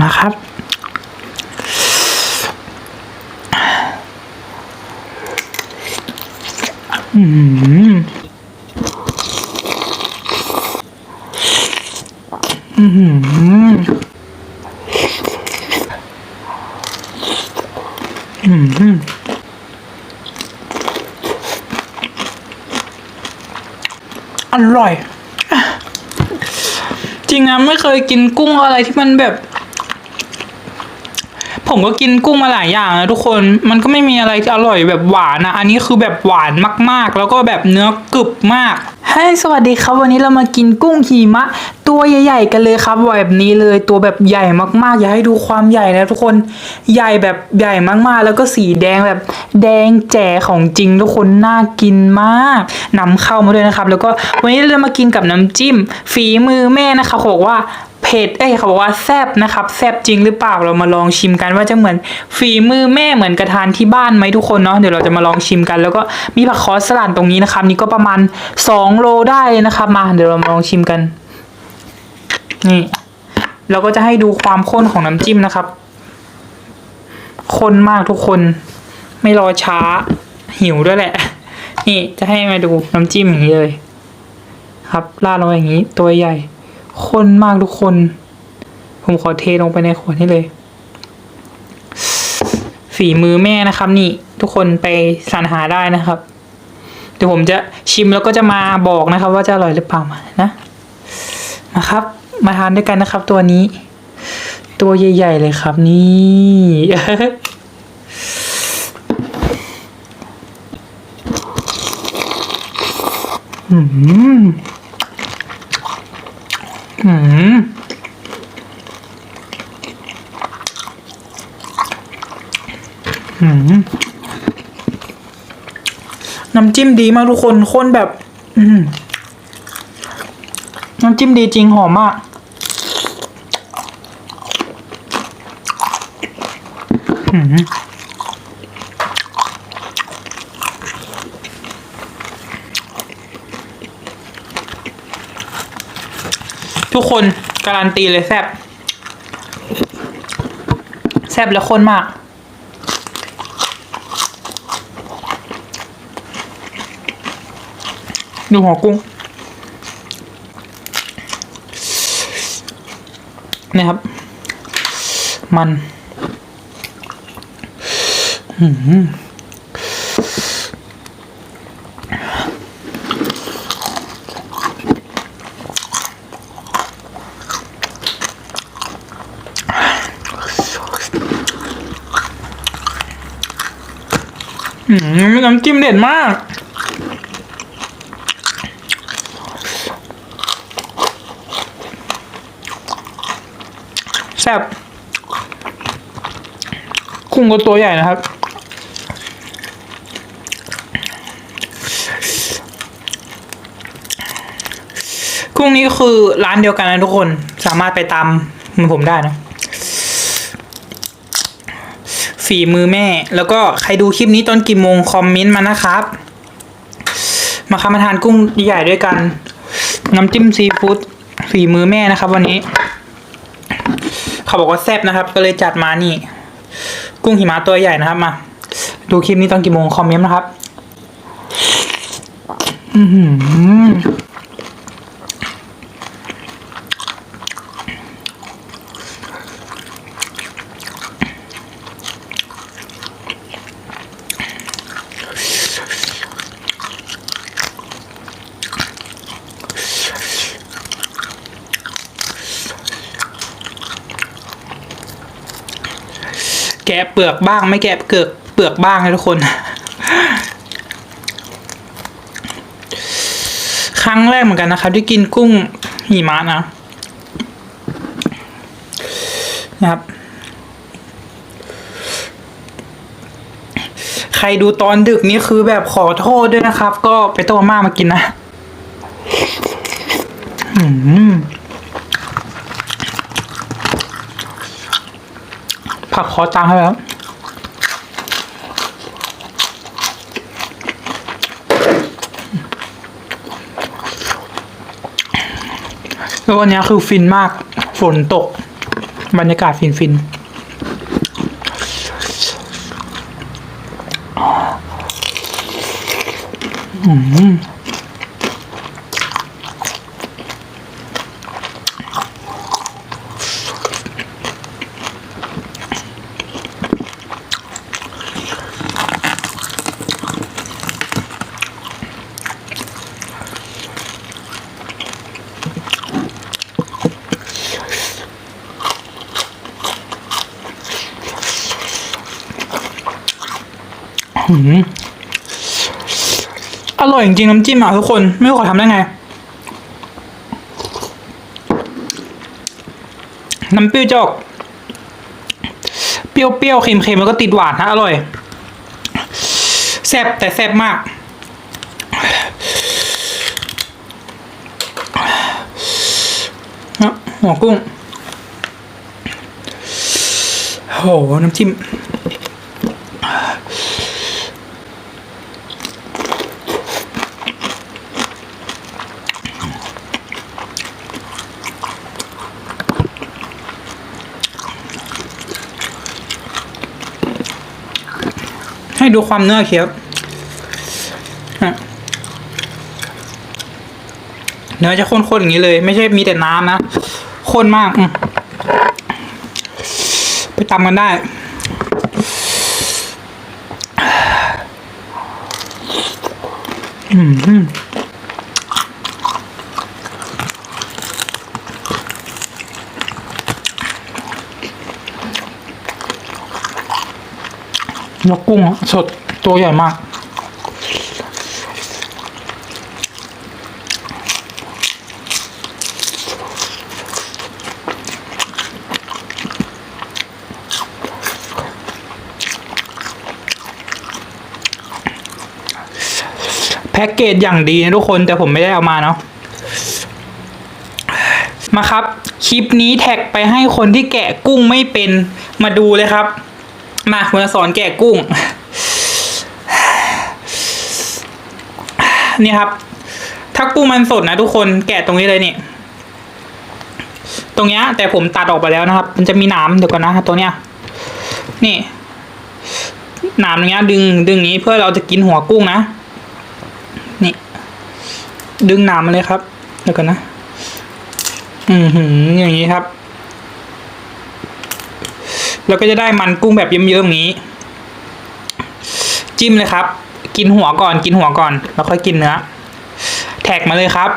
มาครับ อืมอืมอืมอร่อย จริงนะไม่เคยกินกุ้งอะไรที่มันแบบ ผมก็กินกุ้งมาหลายอย่างนะทุกคนมันก็ไม่มีอะไรที่อร่อยแบบหวานนะอันนี้คือแบบหวานมากๆ แล้วก็แบบเนื้อกรึบมาก ให้สวัสดีครับ วันนี้เรามากินกุ้งหิมะ ตัวใหญ่ๆกันเลยครับแบบนี้เลยตัวแบบใหญ่มากๆ อยากให้ดูความใหญ่นะทุกคนใหญ่แบบใหญ่มากๆ แล้วก็สีแดงแบบแดงแจ๋ของจริง ทุกคนน่ากินมากนำเข้ามาด้วยนะครับ แล้วก็วันนี้เรามากินกับน้ำจิ้ม ฝีมือแม่นะคะบอกว่าเผ็ดเอ้ยเขาบอกว่าแซบนะครับแซบจริงหรือเปล่าเรามาลองชิมกันว่าจะเหมือนฝีมือแม่เหมือนกระทานที่บ้านไหมทุกคนเนาะเดี๋ยวเราจะมาลองชิมกัน แล้วก็มีผักคอสสลัดตรงนี้นะครับนี่ก็ประมาณ 2โลได้นะครับมาเดี๋ยวเรามาลองชิมกัน นี่ เราก็จะให้ดูความข้นของน้ำจิ้มนะครับข้นมากทุกคน ไม่รอช้า หิวด้วยแหละ นี่จะให้มาดูน้ำจิ้มอย่างนี้เลย ครับราดลงไปอย่างนี้ ตัวใหญ่ข้นมากทุกคน ผมขอเทลงไปในขวดนี้เลย ฝีมือแม่นะครับ นี่ทุกคนไปสรรหาได้นะครับ เดี๋ยวผมจะชิมแล้วก็จะมาบอกนะครับ ว่าจะอร่อยหรือเปล่านะนะครับ มาทานด้วยกันนะครับ ตัวนี้ ตัวใหญ่ ๆ เลยครับ นี่อืมอืมอืม น้ำจิ้มดีมากทุกคนข้นแบบ อืน้ำจิ้มดีจริงหอมมาก อืมทุกคน การันตีเลยแซบแซบแล้วข้นมาก ดูหัวกุ้งนี่ครับ มันอืมอืมน้ำจิ้มเด็ดมาก ซ่บกุ้งก็ตัวใหญ่นะครับ กุ้งนี้คือร้านเดียวกันนะทุกคนสามารถไปตามมือผมได้นะฝีมือแม่ แล้วก็ใครดูคลิปนี้ตอนกี่โมงคอมเมนต์มานะครับ มาครับมาทานกุ้งใหญ่ด้วยกัน น้ำจิ้มซีฟู้ดฝีมือแม่นะครับวันนี้ เขาบอกว่าแซ่บนะครับ ก็เลยจัดมานี่ กุ้งหิมะตัวใหญ่นะครับมา ดูคลิปนี้ตอนกี่โมงคอมเมนต์นะครับ อืม แกะเปลือกบ้าง ไม่แกะเปลือกเปลือกบ้างนะทุกคน ครั้งแรกเหมือนกันนะครับ ที่กินกุ้งหิมะนะนะครับ ใครดูตอนดึกนี่คือแบบขอโทษด้วยนะครับ ก็ไปต้มมาม่ามากินนะ อืม ผักคอตามให้แล้วแล้ววันนี้คือฟินมาก ฝนตก บรรยากาศฟินฟินอืม จริงๆน้ำจิ้มอะทุกคนไม่รู้เขาทำได้ไง น้ำเปรี้ยวจะอกเปรี้ยวๆเค็มๆแล้วก็ติดหวานนะอร่อยแซ่บแต่แซ่บมากหัวกุ้งโหน้ำจิ้ม ให้ดูความเนื้อเคี้ยวเนื้อจะข้นๆอย่างนี้เลย ไม่ใช่มีแต่น้ำนะข้นมากอืไปตำกันได้อืม แล้วกุ้งสดตัวใหญ่มาก แพ็กเกจอย่างดีนะทุกคนแต่ผมไม่ได้เอามาเนาะมาครับ คลิปนี้แท็กไปให้คนที่แกะกุ้งไม่เป็นมาดูเลยครับ มาผมจะสอนแกะกุ้ง นี่ครับ ถ้ากุ้งมันสดนะทุกคนแกะตรงนี้เลยนี่ ตรงเนี้ย แต่ผมตัดออกไปแล้วนะครับ มันจะมีหนามเดี๋ยวก่อนนะตัวเนี้ย นี่หนามตรงเนี้ย ดึงดึงอย่างนี้เพื่อเราจะกินหัวกุ้งนะนี่ ดึงหนามมาเลยครับ เดี๋ยวก่อนนะ อืมหืมอย่างนี้ครับ แล้วก็จะได้มันกุ้งแบบเยิ้มๆอย่างนี้ จิ้มเลยครับ กินหัวก่อนกินหัวก่อน แล้วค่อยกินเนื้อแท็กมาเลยครับ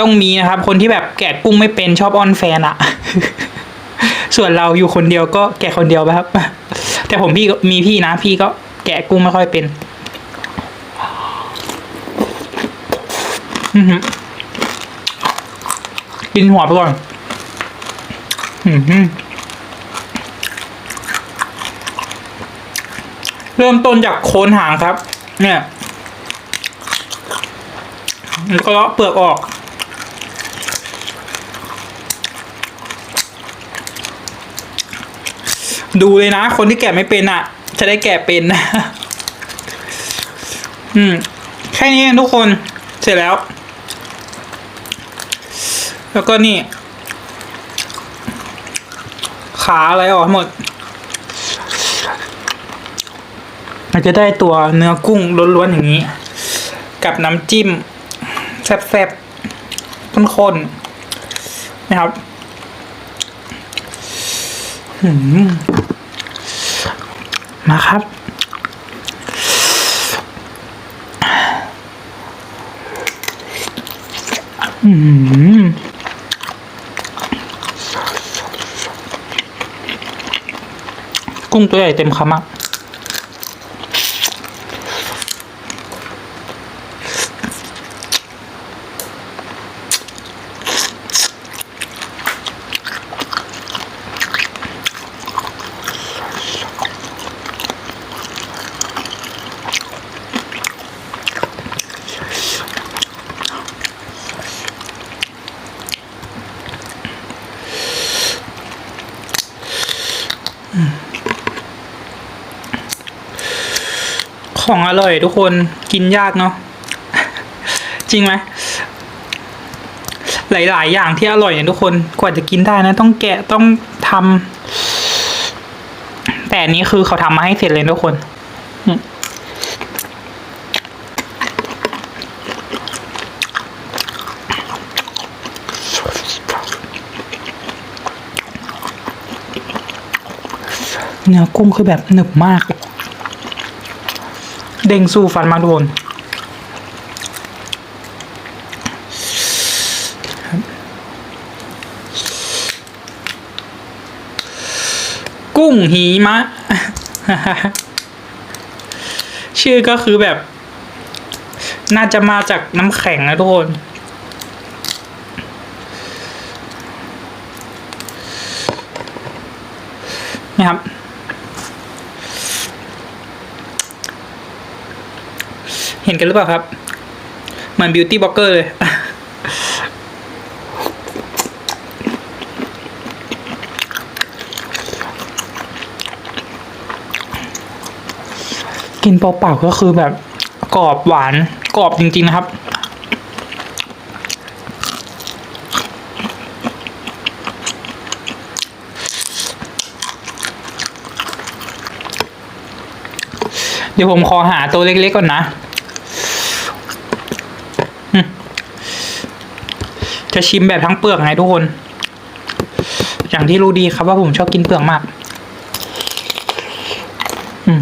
ต้องมีนะครับ คนที่แบบแกะกุ้งไม่เป็นชอบออนแฟนอะส่วนเราอยู่คนเดียวก็แกะคนเดียวไปครับ แต่ผมพี่มีพี่นะ พี่ก็แกะกุ้งไม่ค่อยเป็นอือหือกินหัวไปก่อน อือหือ เริ่มต้นจากโคนหางครับ เนี่ยแล้วก็เลาะเปลือกออก ดูเลยนะ คนที่แกะไม่เป็นอะ จะได้แกะเป็นนะอืม แค่นี้เองทุกคนเสร็จแล้ว แล้วก็นี่ ขาอะไรออกหมด มันจะได้ตัวเนื้อกุ้งล้วนๆอย่างนี้ กับน้ำจิ้ม แซ่บๆข้นๆนะครับหืมมาครับ อืมกุ้งตัวใหญ่เต็มคำอะ ของอร่อยทุกคนกินยากเนาะจริงไหมหลาย ๆ อย่างที่อร่อยเนี่ยทุกคนกว่าจะกินได้นะ ต้องแกะต้องทำแต่นนี้คือเขาทำมาให้เสร็จเลยทุกคน เนื้อกุ้งคือแบบหนึบมาก เด้งสู้ฟันมากทุกคนกุ้งหีมะ ชื่อก็คือแบบ น่าจะมาจากน้ำแข็งนะทุกคนนี่ครับ ห็นกันหรือเปล่าครับ เหมือนบิวตี้บล็อกเกอร์เลย กินเปล่าๆก็คือแบบกรอบหวานกรอบจริง ๆ นะครับเดี๋ยวผมขอหาตัวเล็กๆก่อนนะอืม จะชิมแบบทั้งเปลือกไงทุกคน อย่างที่รู้ดีครับว่าผมชอบกินเปลือกมาก อืม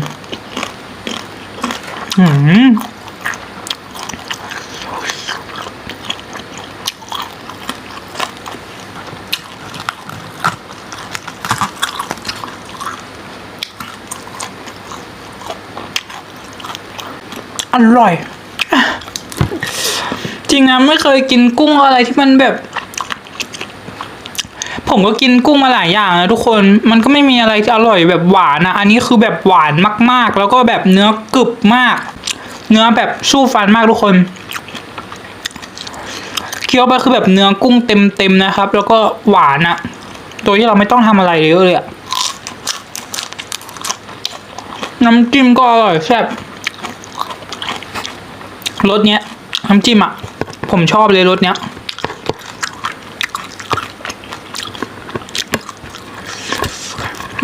อืมอร่อย จริงนะไม่เคยกินกุ้งอะไรที่มันแบบ ผมก็กินกุ้งมาหลายอย่างนะทุกคนมันก็ไม่มีอะไรที่อร่อยแบบหวานนะอันนี้คือแบบหวานมาก ๆ แล้วก็แบบเนื้อกรึบมาก เนื้อแบบสู้ฟันมากทุกคนเคี้ยวไปคือแบบเนื้อกุ้งเต็มๆนะครับ แล้วก็หวานอะตัวที่เราไม่ต้องทำอะไรเยอะเลยอะน้ำจิ้มก็อร่อยแซ่บรสเนี้ยน้ำจิ้มอะ ผมชอบเลยรสเนี้ย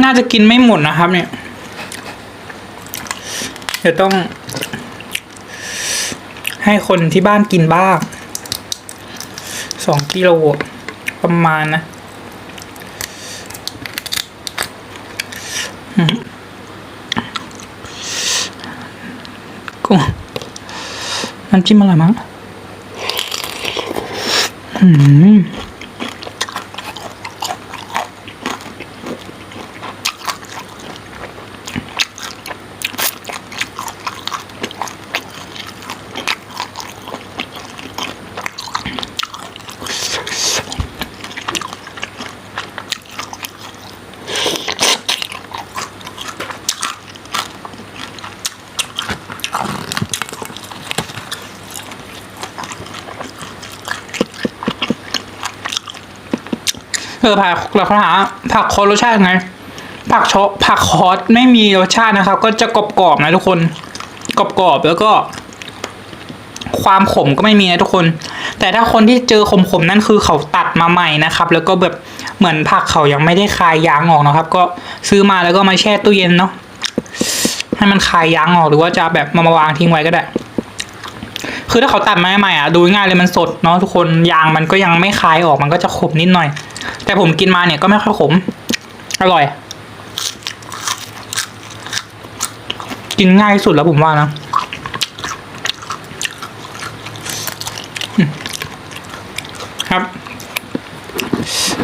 น่าจะกินไม่หมดนะครับ เนี่ย เดี๋ยวต้อง ให้คนที่บ้านกินบ้างสองกิโลประมาณนะกุ้งน้ำจิ้มอะไรมั้ง Mm-hmm. เออผักเราเขาถาผักคอรสชาติไง ผักชอผักคอสไม่มีรสชาตินะครับ ก็จะกรอบๆนะทุกคน กรอบๆแล้วก็ ความขมก็ไม่มีนะทุกคน แต่ถ้าคนที่เจอขมๆนั่นคือเขาตัดมาใหม่นะครับ แล้วก็แบบเหมือนผักเขายังไม่ได้คายยางออกนะครับ ก็ซื้อมาแล้วก็มาแช่ตู้เย็นเนาะให้มันคายยางออกหรือว่าจะแบบมามาวางทิ้งไว้ก็ได้ คือถ้าเขาตัดมาใหม่อะดูง่ายเลยมันสดเนาะทุกคนยางมันก็ยังไม่คายออกมันก็จะขมนิดหน่อย แต่ผมกินมาเนี่ยก็ไม่ค่อยขม อร่อย กินง่ายที่สุดแล้วผมว่านะครับ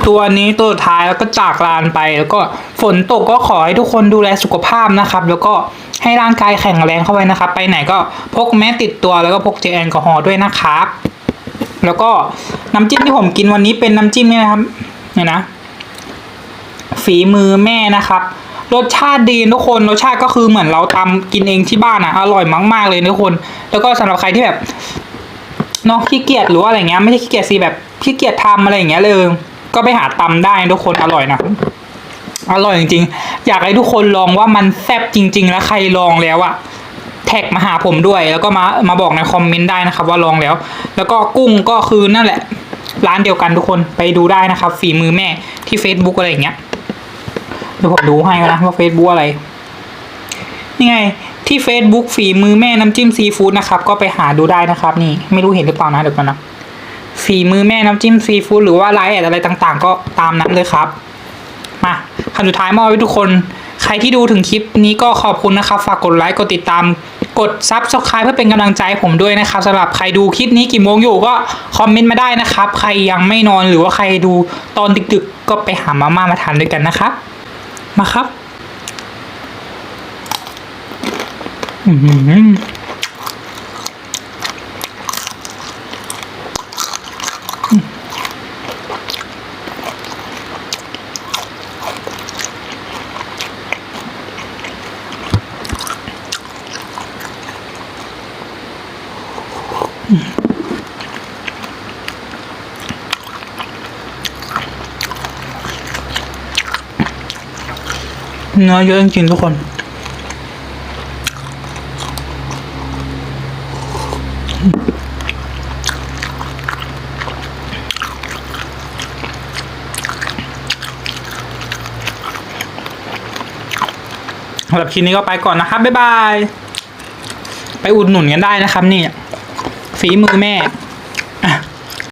ตัวนี้ตัวสุดท้ายแล้วก็จากลานไปแล้วก็ฝนตกก็ขอให้ทุกคนดูแลสุขภาพนะครับ แล้วก็ให้ร่างกายแข็งแรงเข้าไว้นะครับ ไปไหนก็พกแมสติดตัวแล้วก็พกเจลแอลกอฮอล์ด้วยนะครับ แล้วก็น้ำจิ้มที่ผมกินวันนี้เป็นน้ำจิ้มเนี่ยนะครับ เนี่ยนะ ฝีมือแม่นะครับรสชาติดีทุกคนรสชาติก็คือเหมือนเราทำกินเองที่บ้านอะอร่อยมาก ๆ เลยทุกคน แล้วก็สำหรับใครที่แบบเนอกขี้เกียจหรือว่าอะไรเงี้ยไม่ใช่ขี้เกียจสิแบบขี้เกียจทำอะไรอย่างเงี้ยเลย ก็ไปหาตำได้ทุกคนอร่อยนะอร่อยจริงๆ อยากให้ทุกคนลองว่ามันแซ่บจริง ๆ แล้วใครลองแล้วอะแท็กมาหาผมด้วย แล้วก็มามาบอกในคอมเมนต์ได้นะครับว่าลองแล้ว แล้วก็กุ้งก็คือนั่นแหละ ร้านเดียวกันทุกคนไปดูได้นะครับ ฝีมือแม่ที่ Facebook อะไรอย่างเงี้ยเดี๋ยวผมดูให้นะว่า Facebook อะไร นี่ไงที่ Facebook ฝีมือแม่น้ำจิ้มซีฟู้ดนะครับ ก็ไปหาดูได้นะครับ นี่ไม่รู้เห็นหรือเปล่านะเดี๋ยวก่อนนะฝีมือแม่น้ำจิ้มซีฟู้ดหรือว่าไลน์อดอะไรต่างๆ ก็ตามนั้นเลยครับ มาคำสุดท้ายมอบไว้ทุกคน ใครที่ดูถึงคลิปนี้ก็ขอบคุณนะครับ ฝากกดไลค์กดติดตาม กดซับสไคร b e เพื่อเป็นกำลังใจผมด้วยนะครับสำหรับใครดูคลิปนี้กี่โมงอยู่ก็คอมเมนต์มาได้นะครับ ใครยังไม่นอนหรือว่าใครดูตอนดึกๆ ก็ไปหามาม่ามาทานด้วยกันนะครับ มาครับ อืม เนื้อเยอะจริงๆทุกคนสำหรับคลิปนี้ก็ไปก่อนนะครับ บ๊ายบาย ไปอุดหนุนกันได้นะครับนี่ ฝีมือแม่